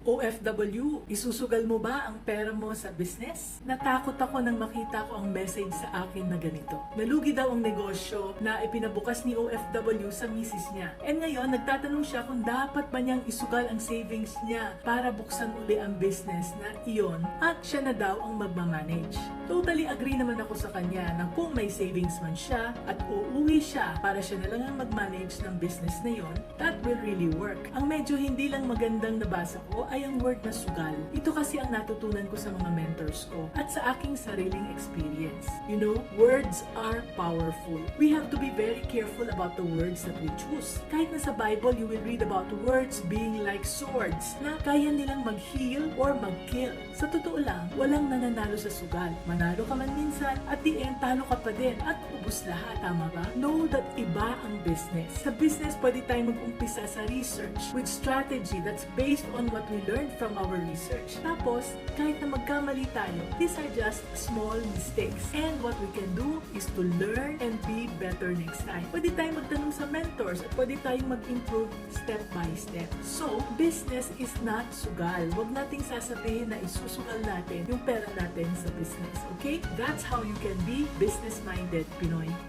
OFW, isusugal mo ba ang pera mo sa business? Natakot ako nang makita ko ang message sa akin na ganito. Nalugi daw ang negosyo na ipinabukas ni OFW sa misis niya. And ngayon, nagtatanong siya kung dapat ba niyang isugal ang savings niya para buksan uli ang business na iyon at siya na daw ang magmamanage. Totally agree naman ako sa kanya na kung may savings man siya at uuwi siya para siya na lang ang mag-manage ng business na yon, that will really work. Ang medyo hindi lang magandang nabasa ko ay ang word na sugal. Ito kasi ang natutunan ko sa mga mentors ko at sa aking sariling experience. You know, words are powerful. We have to be very careful about the words that we choose. Kahit na sa Bible, you will read about words being like swords na kaya nilang mag-heal or mag-kill. Sa totoo lang, walang nananalo sa sugal. Manalo ka man minsan, at the end, talo ka pa din at ubus lahat. Tama ba? Know that iba ang business. Sa business, pwede tayong mag-umpisa sa research with strategy that's based on what we learned from our research. Tapos, kahit na magkamali tayo, these are just small mistakes. And what we can do is to learn and be better next time. Pwede tayong magtanong sa mentors at pwede tayong mag-improve step by step. So, business is not sugal. Huwag nating sasabihin na isusugal natin yung pera natin sa business. Okay? That's how you can be business-minded Pinoy.